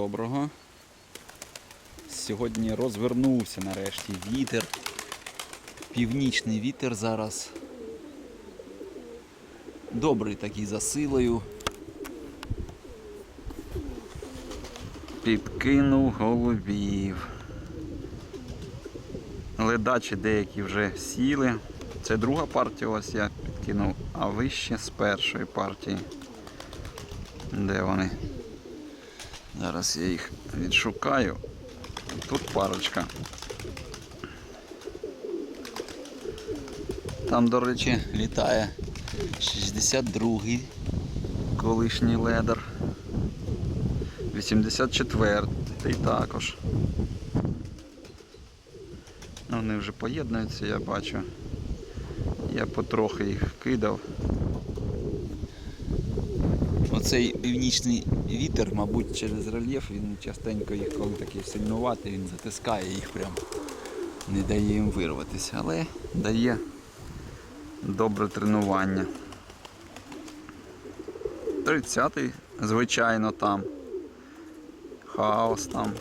доброго. Сьогодні розвернувся нарешті вітер. Північний вітер зараз. Добрий такий за силою. Підкинув голубів. Ледачі деякі вже сіли. Це друга партія ось я підкинув, а вище з першої партії. Де вони? Зараз я їх відшукаю. Тут парочка. Там, до речі, літає 62-й колишній ледер. 84-й також. Ну, Вони вже поєднуються, я бачу. Я потрохи їх кидав. Оцей північний вітер, мабуть, через рельєф, він частенько їх, коли такий сильнуватий, він затискає їх прям, не дає їм вирватися, але дає добре тренування. 30-й, звичайно, там. Хаос там.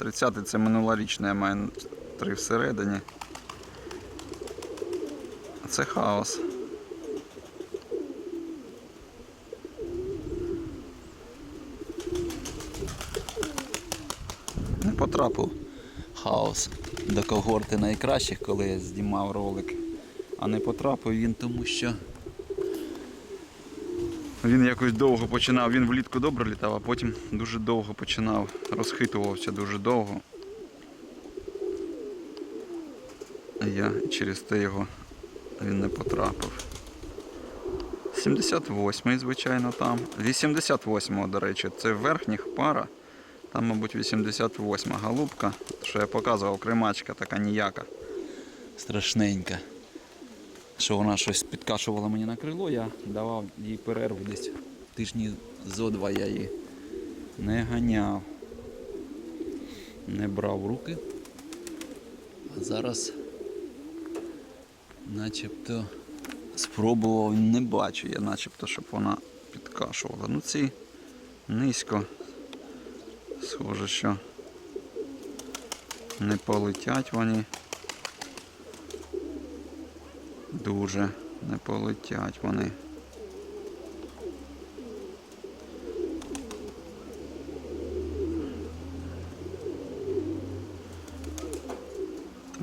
30-й це минулорічний, я маю три всередині. Це хаос. Не потрапив хаос до когорти найкращих, коли я знімав ролик. А не потрапив він тому що він якось довго починав, він влітку добре літав, а потім дуже довго починав, розхитувався дуже довго. А я через те його він не потрапив. 78-й, звичайно, там. 88-го, до речі, це верхніх пара. Там, мабуть, 88 голубка, що я показував, кримачка така ніяка. Страшненька. Що вона щось підкашувала мені на крило, я давав їй перерву десь тижні зо два я її не ганяв. Не брав руки. А зараз начебто спробував, не бачу я начебто, щоб вона підкашувала. Ну ці низько. Схоже, що не полетять вони. Дуже не полетять вони.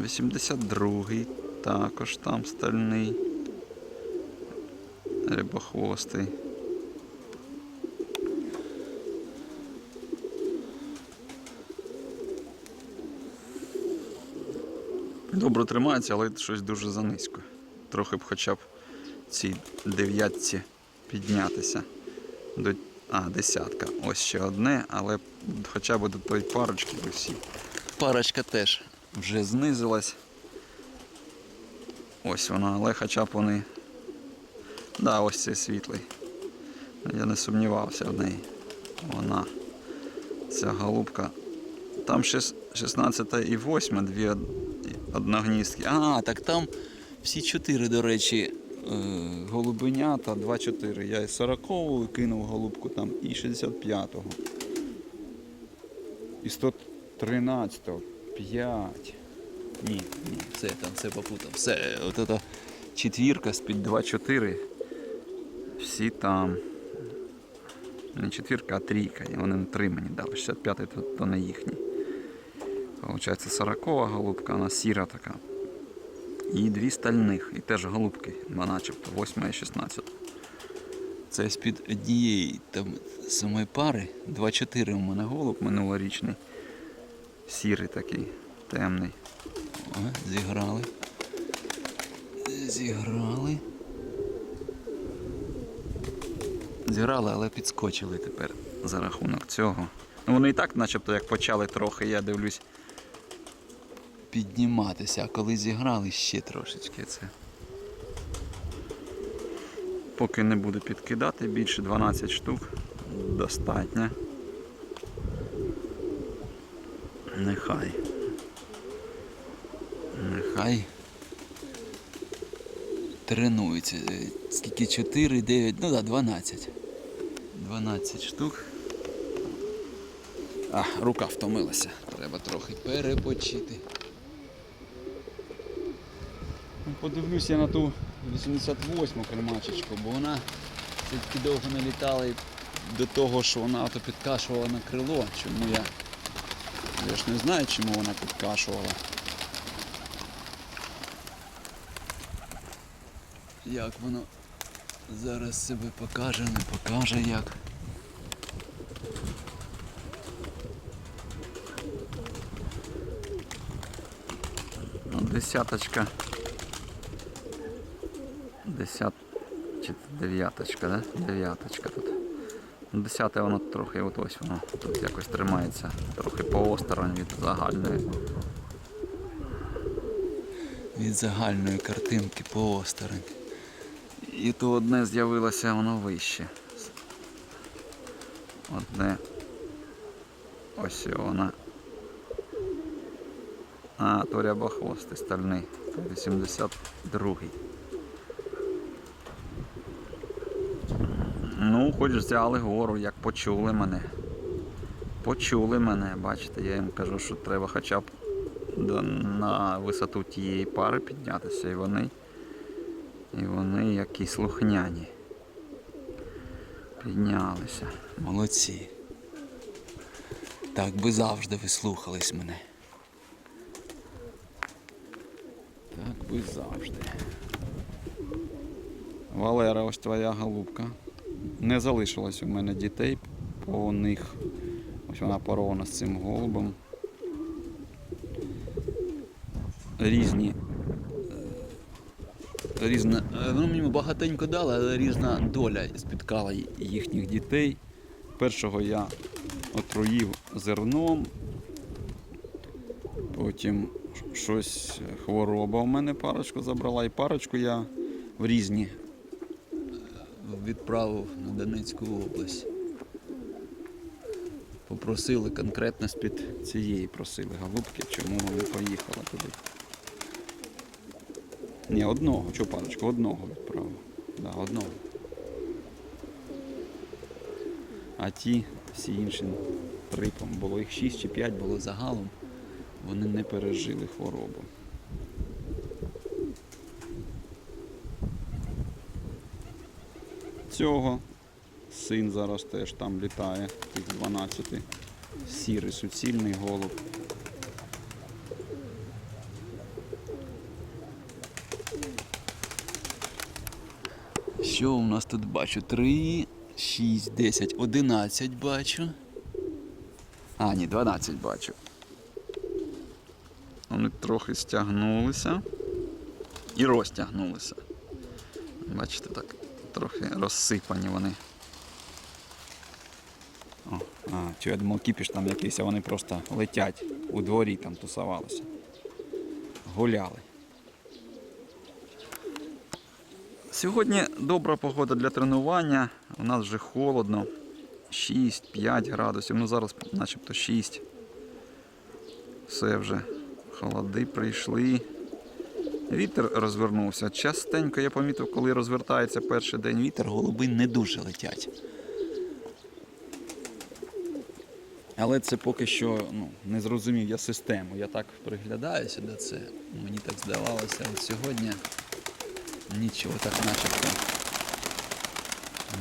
Вісімдесят другий також там стальний. Рибохвостий. Добре тримається, але щось дуже занизько. Трохи б хоча б цій дев'ятці піднятися. До... А, десятка. Ось ще одне, але хоча б до тої парочки до всі. Парочка теж вже знизилась. Ось вона, але хоча б вони. Да, ось цей світлий. Я не сумнівався в неї. Вона. Ця голубка. Там ще 16 і 8, дві од- А, так там всі чотири, до речі, е, голубенята, 2-4. Я і 40-го кинув голубку там, і 65-го. І 113-го. 5. Ні, ні, це там все попутав. Все, от це четвірка з-під 2-4. Всі там. Не четвірка, а трійка. Вони три мені дали. 65-й то, то не їхній. Получається 40 голубка, вона сіра така. І дві стальних, і теж голубки, начебто, 8 і 16. Це з-під однієї там самої пари. 2-4 у мене голуб минулорічний. Сірий такий, темний. О, зіграли. Зіграли. Зіграли, але підскочили тепер за рахунок цього. Ну вони і так, начебто, як почали трохи, я дивлюсь, підніматися, а коли зіграли ще трошечки це. Поки не буду підкидати, більше 12 штук достатньо. Нехай. Нехай. Тренуються. Е, Скільки 4, 9, ну да, 12. 12 штук. А, рука втомилася. Треба трохи перепочити. Ну, Подивлюсь я на ту 88-му кальмачечку, бо вона все-таки довго не літала і до того, що вона то підкашувала на крило. Чому я. Я ж не знаю, чому вона підкашувала. Як воно зараз себе покаже, не покаже як. Ну, десяточка. Десят... Чи дев'яточка, да? Дев'яточка тут. Ну, Десяте воно трохи от ось воно тут якось тримається. Трохи поосторонь від загальної. Від загальної картинки поосторонь. І то одне з'явилося воно вище. Одне. Ось вона. А, то рябохвостий стальний. То 82-й. Ну, хоч взяли гору, як почули мене. Почули мене, бачите, я їм кажу, що треба хоча б на висоту тієї пари піднятися, і вони. І вони які слухняні. Піднялися. Молодці. Так би завжди ви слухались мене. Так би завжди. Валера, ось твоя голубка. Не залишилось у мене дітей по них. Ось вона порована з цим голубом. Різні. е, Різна, е, воно мені багатенько дало, але різна доля спіткала їхніх дітей. Першого я отруїв зерном, потім щось хвороба у мене парочку забрала, і парочку я в різні е, відправив на Донецьку область. Попросили конкретно з-під цієї просили голубки, чому вони поїхали туди. Ні, одного, чого парочку, одного відправив. Да, одного. А ті всі інші трипом. Було їх 6 чи 5 було загалом. Вони не пережили хворобу. Цього син зараз теж там літає, тих 12. Сірий суцільний голуб. Що у нас тут бачу? 3, 6, 10, 11 бачу. А, ні, 12 бачу. Вони трохи стягнулися і розтягнулися. Бачите, так трохи розсипані вони. О, а, чи я думав, кіпіш там якийсь, а вони просто летять у дворі там тусувалися. Гуляли. Сьогодні добра погода для тренування. У нас вже холодно. 6-5 градусів. Ну зараз начебто 6. Все вже. Холоди прийшли. Вітер розвернувся. Частенько я помітив, коли розвертається перший день вітер, голуби не дуже летять. Але це поки що ну, не зрозумів я систему. Я так приглядаюся до це. Мені так здавалося, от сьогодні нічого так начебто.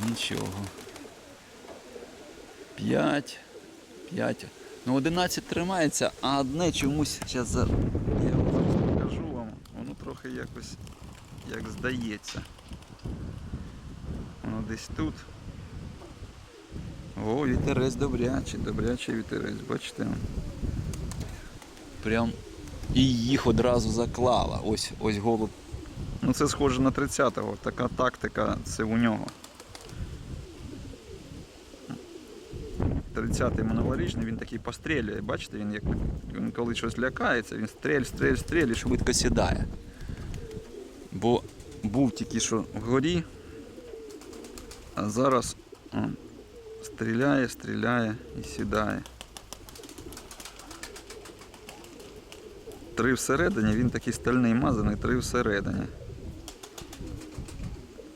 Нічого. 5. 5. Ну 11 тримається, а одне чомусь зараз трохи якось як здається. Воно десь тут. О, вітерець добрячий, добрячий вітерець, бачите. Прям і їх одразу заклала. Ось ось голуб. Ну це схоже на 30-го. Така тактика це у нього. 30-й минулорічний, він такий пострілює. Бачите, він як він коли щось лякається, він стрель, стрель, стрель і швидко сідає. Бо був тільки що вгорі, а зараз он, стріляє, стріляє і сідає. Три всередині, він такий стальний мазаний, три всередині.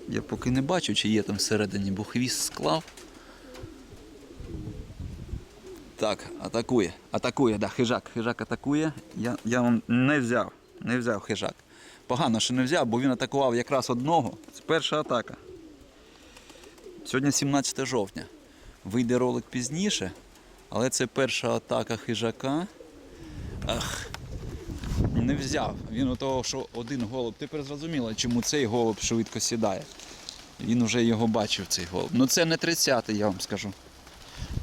Я поки не бачу, чи є там всередині, бо хвіст склав. Так, атакує. Атакує, да, хижак. Хижак атакує. Я, я вам не взяв. Не взяв хижак. Погано, що не взяв, бо він атакував якраз одного. Це перша атака. Сьогодні 17 жовтня. Вийде ролик пізніше, але це перша атака хижака. Ах, не взяв. Він у того, що один голуб. Тепер зрозуміло, чому цей голуб швидко сідає. Він вже його бачив, цей голуб. Ну це не 30-й, я вам скажу.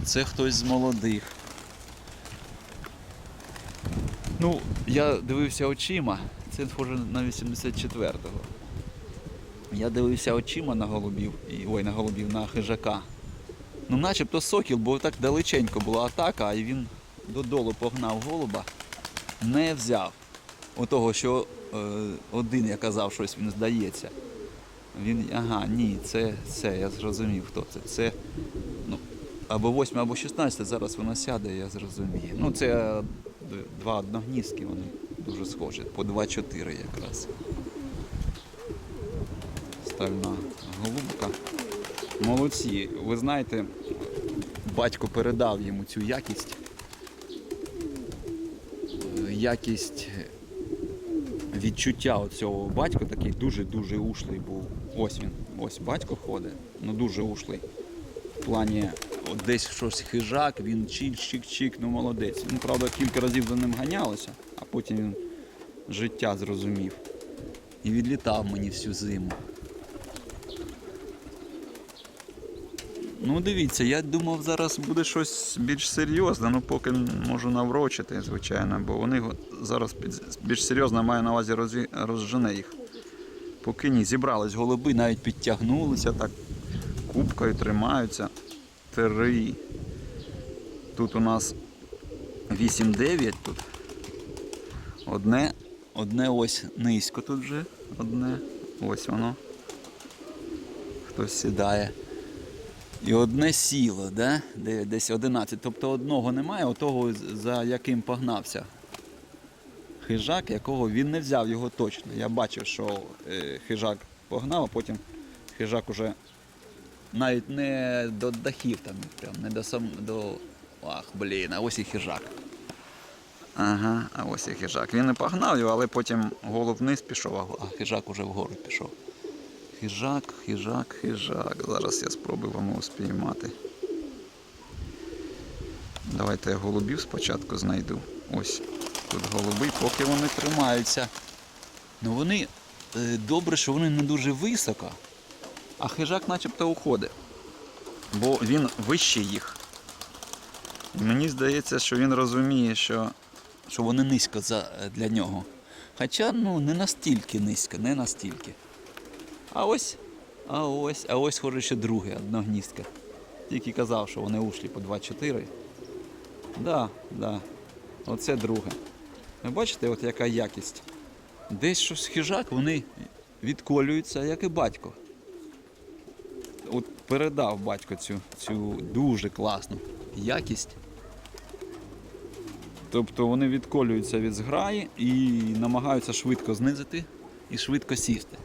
Це хтось з молодих. Ну, я дивився очима. Це схоже на 84-го. Я дивився очима на голубів, ой, на голубів, на хижака. Ну, начебто сокіл, бо так далеченько була атака, і він додолу погнав голуба, не взяв. Отого, що е, один я казав, щось він здається. Він, ага, ні, це, це, я зрозумів, хто це. Це ну, або 8, або 16, зараз вона сяде, я зрозумію. Ну, це е, два одногнізки, вони дуже схожі, по 2-4 якраз. Стальна голубка. Молодці. Ви знаєте, батько передав йому цю якість. Е, Якість відчуття цього батько такий дуже-дуже ушлий був. Ось він, ось батько ходить, ну дуже ушлий. В плані от десь щось хижак, він чик-чик-чик, ну молодець. Ну, правда, кілька разів за ним ганялося, потім він життя зрозумів. І відлітав мені всю зиму. Ну, дивіться, я думав, зараз буде щось більш серйозне, ну поки можу наврочити, звичайно, бо вони зараз більш серйозно маю на увазі розі- розжене їх. Поки ні, зібрались голуби, навіть підтягнулися так, кубкою тримаються. Три. Тут у нас 8-9 тут. Одне, одне ось низько тут вже, одне. Ось воно. Хтось сідає. І одне сіло, да? Десь 11. Тобто одного немає, отого, за яким погнався. Хижак, якого він не взяв його точно. Я бачив, що е, хижак погнав, а потім хижак уже навіть не до дахів там, прям, не до сам до. Ах, блін, а ось і хижак. Ага, а ось і хижак. Він не погнав його, але потім голуб вниз пішов, а- хижак уже вгору пішов. Хижак, хижак, хижак. Зараз я спробую вам його спіймати. Давайте я голубів спочатку знайду. Ось тут голуби, поки вони тримаються. Ну вони е, добре, що вони не дуже високо, а хижак начебто уходить. Бо він вищий їх. Мені здається, що він розуміє, що, що вони низько за, для нього. Хоча ну, не настільки низько, не настільки. А ось, а ось, а ось схоже ще друге, одногніздка. Тільки казав, що вони ушлі по 2-4. Да, да. Оце друге. Ви бачите, от яка якість? Десь щось хижак, вони відколюються, як і батько. От передав батько цю, цю дуже класну якість. Тобто вони відколюються від зграї і намагаються швидко знизити і швидко сісти.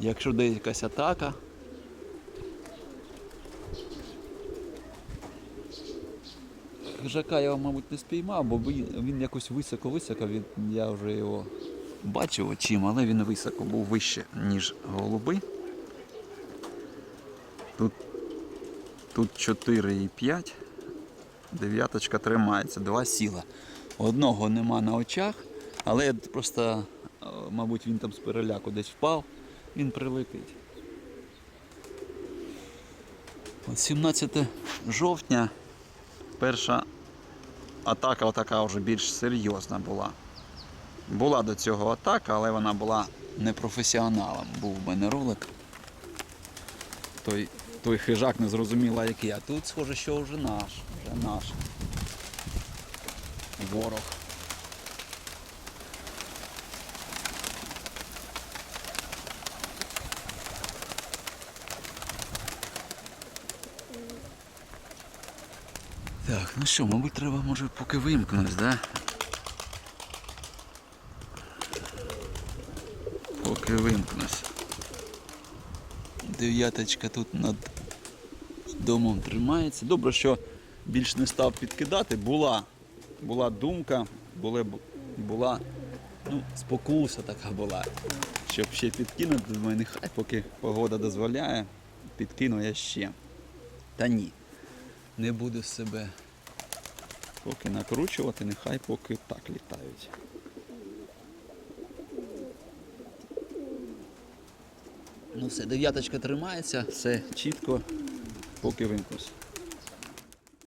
Якщо де якась атака. Хижака я, мабуть, не спіймав, бо він, якось високо-високо, я вже його бачив очима, але він високо був вище, ніж голуби. Тут, тут 4 і 5. Дев'яточка тримається, два сіла. Одного нема на очах, але просто, е, мабуть, він там з переляку десь впав, він прилетить. От 17 жовтня перша атака така вже більш серйозна була. Була до цього атака, але вона була непрофесіоналом. Був в мене ролик. Той, той хижак не зрозуміла який, а тут схоже, що вже наш, вже наш ворог. Так, ну що, мабуть, треба може поки вимкнусь, да? Поки вимкнусь. Дев'яточка тут над домом тримається. Добре, що більш не став підкидати. Була, була думка, були, була ну, спокуса така була, щоб ще підкинути. Думаю, нехай поки погода дозволяє, підкину я ще. Та ні, не буду себе поки накручувати, нехай поки так літають. Ну все, дев'яточка тримається, все чітко, поки вимкнусь.